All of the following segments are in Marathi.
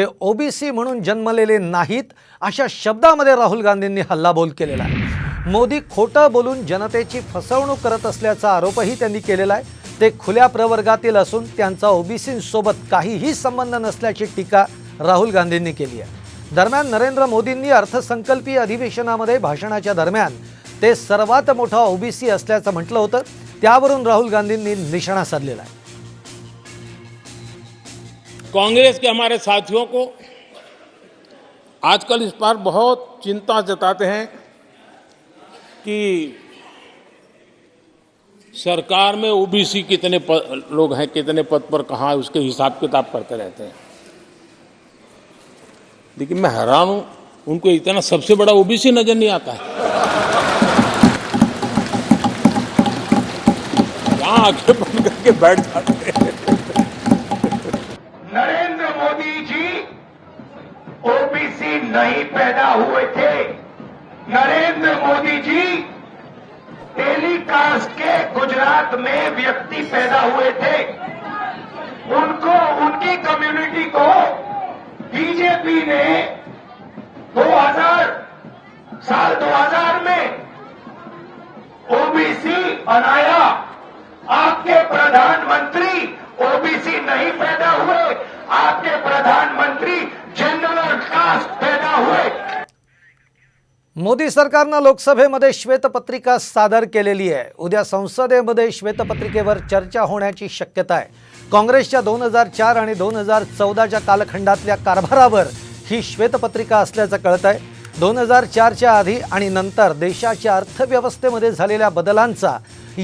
ते ओबीसी म्हणून जन्मलेले नाहीत अशा शब्दामध्ये राहुल गांधींनी हल्लाबोल केलेला आहे मोदी खोटं बोलून जनतेची फसवणूक करत असल्याचा आरोपही त्यांनी केलेला आहे ते खुल्या प्रवर्गातील असून त्यांचा ओबीसींसोबत काहीही संबंध नसल्याची टीका राहुल गांधींनी केली आहे दरम्यान नरेंद्र मोदींनी अर्थसंकल्पीय अधिवेशनामध्ये भाषणाच्या दरम्यान ते सर्वात मोठा ओबीसी असल्याचं म्हटलं होतं त्यावरून राहुल गांधींनी निशाणा साधलेला आहे कांग्रेस के हमारे साथियों को आजकल इस पर बहुत चिंता जताते हैं कि सरकार में ओबीसी कितने पद, लोग हैं कितने पद पर कहाँ उसके हिसाब किताब करते रहते हैं लेकिन मैं हैरान हूं उनको इतना सबसे बड़ा ओबीसी नजर नहीं आता है यहां आगे बंद करके बैठ जाते हैं नहीं पैदा हुए थे नरेंद्र मोदी जी टेलीकास्ट के गुजरात में व्यक्ति पैदा हुए थे उनको उनकी कम्युनिटी को बीजेपी ने 2000 साल 2000 में ओबीसी बनाया आपके प्रधानमंत्री ओबीसी नहीं पैदा हुए आपके प्रधानमंत्री मोदी सरकारनं लोकसभेमध्ये श्वेतपत्रिका सादर केलेली आहे उद्या संसदेमध्ये श्वेतपत्रिकेवर चर्चा होण्याची शक्यता आहे काँग्रेसच्या दोन हजार चार आणि दोन हजार चौदाच्या कालखंडातल्या कारभारावर ही श्वेतपत्रिका असल्याचं कळत आहे दोन हजार चारच्या आधी आणि नंतर देशाच्या अर्थव्यवस्थेमध्ये झालेल्या बदलांचा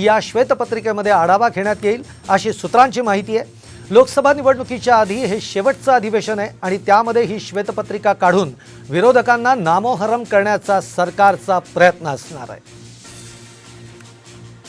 या श्वेतपत्रिकेमध्ये आढावा घेण्यात येईल अशी सूत्रांची माहिती आहे लोकसभा निवडणुकीच्या आधी हे शेवटचं अधिवेशन आहे आणि त्यामध्ये ही श्वेतपत्रिका काढून विरोधकांना नामोहरम करण्याचा सरकारचा प्रयत्न असणार आहे